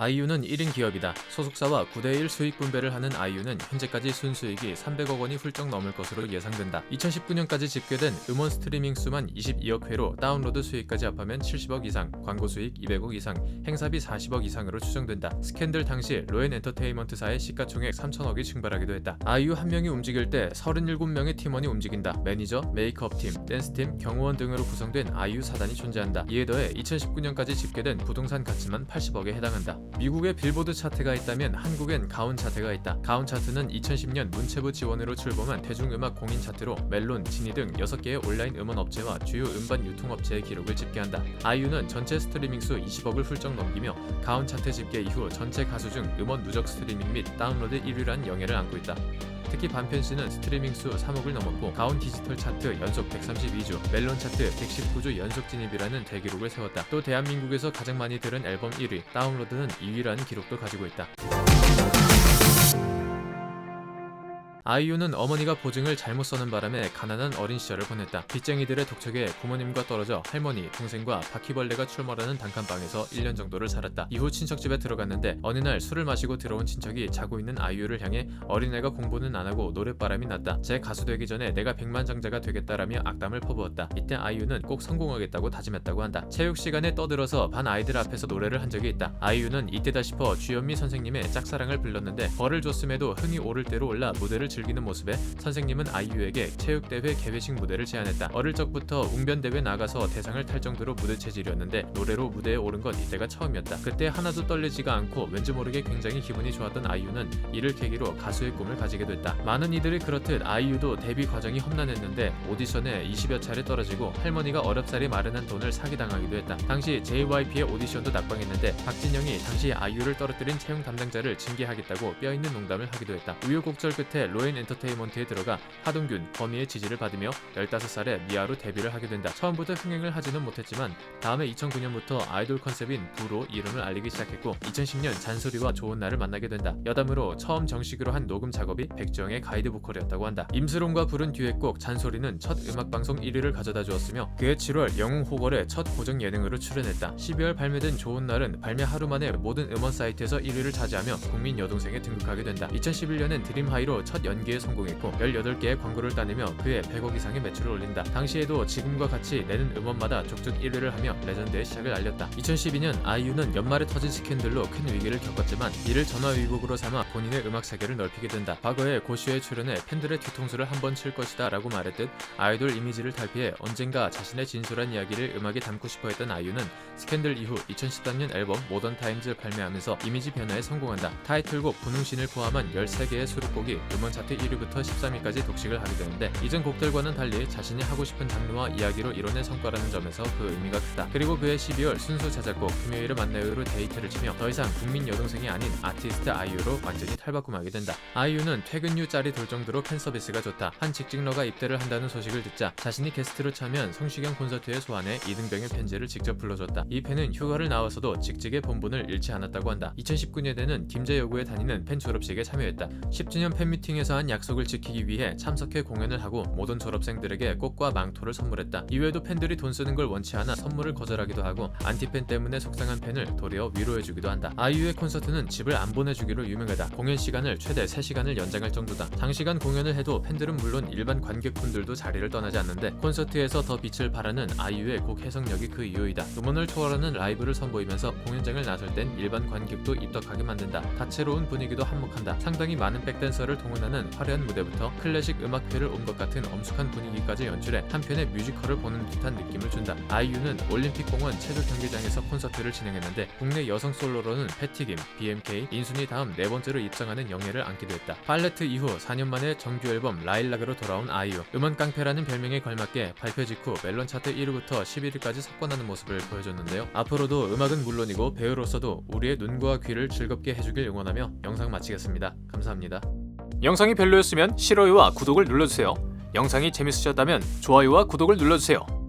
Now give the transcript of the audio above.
아이유는 1인 기업이다. 소속사와 9대1 수익 분배를 하는 아이유는 현재까지 순수익이 300억 원이 훌쩍 넘을 것으로 예상된다. 2019년까지 집계된 음원 스트리밍 수만 22억 회로 다운로드 수익까지 합하면 70억 이상, 광고 수익 200억 이상, 행사비 40억 이상으로 추정된다. 스캔들 당시 로엔 엔터테인먼트사의 시가총액 3천억이 증발하기도 했다. 아이유 한 명이 움직일 때 37명의 팀원이 움직인다. 매니저, 메이크업 팀, 댄스 팀, 경호원 등으로 구성된 아이유 사단이 존재한다. 이에 더해 2019년까지 집계된 부동산 가치만 80억에 해당한다. 미국의 빌보드 차트가 있다면 한국엔 가온 차트가 있다. 가온 차트는 2010년 문체부 지원으로 출범한 대중음악 공인 차트로 멜론, 지니 등 6개의 온라인 음원 업체와 주요 음반 유통업체의 기록을 집계한다. 아이유는 전체 스트리밍 수 20억을 훌쩍 넘기며 가온 차트 집계 이후 전체 가수 중 음원 누적 스트리밍 및 다운로드 1위란 영예를 안고 있다. 특히 반편 씨는 스트리밍 수 3억을 넘었고 가온 디지털 차트 연속 132주, 멜론 차트 119주 연속 진입이라는 대기록을 세웠다. 또 대한민국에서 가장 많이 들은 앨범 1위, 다운로드는 2위라는 기록도 가지고 있다. 아이유는 어머니가 보증을 잘못 써는 바람에 가난한 어린 시절을 보냈다. 빚쟁이들의 독촉에 부모님과 떨어져 할머니, 동생과 바퀴벌레가 출몰하는 단칸방에서 1년 정도를 살았다. 이후 친척집에 들어갔는데 어느 날 술을 마시고 들어온 친척이 자고 있는 아이유를 향해 어린애가 공부는 안 하고 노랫바람이 났다. 제 가수 되기 전에 내가 백만장자가 되겠다라며 악담을 퍼부었다. 이때 아이유는 꼭 성공하겠다고 다짐했다고 한다. 체육 시간에 떠들어서 반 아이들 앞에서 노래를 한 적이 있다. 아이유는 이때다 싶어 주현미 선생님의 짝사랑을 불렀는데 벌을 줬음에도 흥이 오를 대로 올라 무대를 즐기는 모습에 선생님은 아이유에게 체육대회 개회식 무대를 제안했다. 어릴 적부터 웅변대회 나가서 대상을 탈 정도로 무대 체질이었는데 노래로 무대에 오른 건 이때가 처음이었다. 그때 하나도 떨리지가 않고 왠지 모르게 굉장히 기분이 좋았던 아이유는 이를 계기로 가수의 꿈을 가지게 됐다. 많은 이들이 그렇듯 아이유도 데뷔 과정이 험난했는데 오디션에 20여 차례 떨어지고 할머니가 어렵사리 마련한 돈을 사기당하기도 했다. 당시 JYP의 오디션도 낙방했는데 박진영이 당시 아이유를 떨어뜨린 채용 담당자를 징계하겠다고 뼈있는 농담을 하기도 했다. 우여곡절 끝에 로엔 엔터테인먼트에 들어가 하동균, 범위의 지지를 받으며 15살에 미아로 데뷔를 하게 된다. 처음부터 흥행을 하지는 못했지만 다음에 2009년부터 아이돌 컨셉인 부로 이름을 알리기 시작했고 2010년 잔소리와 좋은 날을 만나게 된다. 여담으로 처음 정식으로 한 녹음 작업이 백지영의 가이드 보컬이었다고 한다. 임수롱과 부른 듀엣곡 잔소리는 첫 음악방송 1위를 가져다 주었으며 그해 7월 영웅 호걸의 첫 고정 예능으로 출연했다. 12월 발매된 좋은 날은 발매 하루 만에 모든 음원 사이트에서 1위를 차지하며 국민 여동생에 등극하게 된다. 2011년엔 드림하이로 첫 연기에 성공했고 18개의 광고를 따내며 그해 100억 이상의 매출을 올린다. 당시에도 지금과 같이 내는 음원마다 족족 1위를 하며 레전드의 시작을 알렸다. 2012년 아이유는 연말에 터진 스캔들로 큰 위기를 겪었지만 이를 전화위복으로 삼아 본인의 음악 세계를 넓히게 된다. 과거에 고쇼에 출연해 팬들의 뒤통수를 한 번 칠 것이다 라고 말했듯 아이돌 이미지를 탈피해 언젠가 자신의 진솔한 이야기를 음악에 담고 싶어 했던 아이유는 스캔들 이후 2013년 앨범 모던 타임즈 발매하면서 이미지 변화에 성공한다. 타이틀곡 분홍신을 포함한 13개의 수록곡이 음원 차트 1위부터 13위까지 독식을 하게 되는데 이전 곡들과는 달리 자신이 하고 싶은 장르와 이야기로 이뤄낸 성과라는 점에서 그 의미가 크다. 그리고 그해 12월 순수 자작곡 금요일을 만나요로 데이트를 치며 더 이상 국민 여동생이 아닌 아티스트 아이유로 완전히 탈바꿈하게 된다. 아이유는 퇴근 후 짤이 돌 정도로 팬 서비스가 좋다. 한 직직러가 입대를 한다는 소식을 듣자 자신이 게스트로 참여한 성시경 콘서트에 소환해 이등병의 팬지를 직접 불러줬다. 이 팬은 휴가를 나와서도 직직의 본분을 잃지 않았다고 한다. 2019년에는 김제여고에 다니는 팬 졸업식에 참여했다. 10주년 팬미팅에서 한 약속을 지키기 위해 참석해 공연을 하고 모든 졸업생들에게 꽃과 망토를 선물했다. 이외에도 팬들이 돈 쓰는 걸 원치 않아 선물을 거절하기도 하고 안티팬 때문에 속상한 팬을 도리어 위로해주기도 한다. 아이유의 콘서트는 집을 안 보내주기로 유명하다. 공연 시간을 최대 3시간을 연장할 정도다. 장시간 공연을 해도 팬들은 물론 일반 관객분들도 자리를 떠나지 않는데 콘서트에서 더 빛을 발하는 아이유의 곡 해석력이 그 이유이다. 음원을 초월하는 라이브를 선보이면서 공연장을 나설 땐 일반 관객도 입덕하게 만든다. 다채로운 분위기도 한몫한다. 상당히 많은 백댄서를 동원하 는 화려한 무대부터 클래식 음악회를 온 것 같은 엄숙한 분위기까지 연출해 한편의 뮤지컬을 보는 듯한 느낌을 준다. 아이유는 올림픽공원 체조 경기장에서 콘서트를 진행했는데 국내 여성 솔로로는 패티김, BMK, 인순이 다음 네 번째로 입장하는 영예를 안기도 했다. 팔레트 이후 4년 만에 정규 앨범 라일락으로 돌아온 아이유. 음원 깡패라는 별명에 걸맞게 발표 직후 멜론 차트 1위부터 11위까지 석권하는 모습을 보여줬는데요. 앞으로도 음악은 물론이고 배우로서도 우리의 눈과 귀를 즐겁게 해주길 응원하며 영상 마치겠습니다. 감사합니다. 영상이 별로였으면 싫어요와 구독을 눌러주세요. 영상이 재밌으셨다면 좋아요와 구독을 눌러주세요.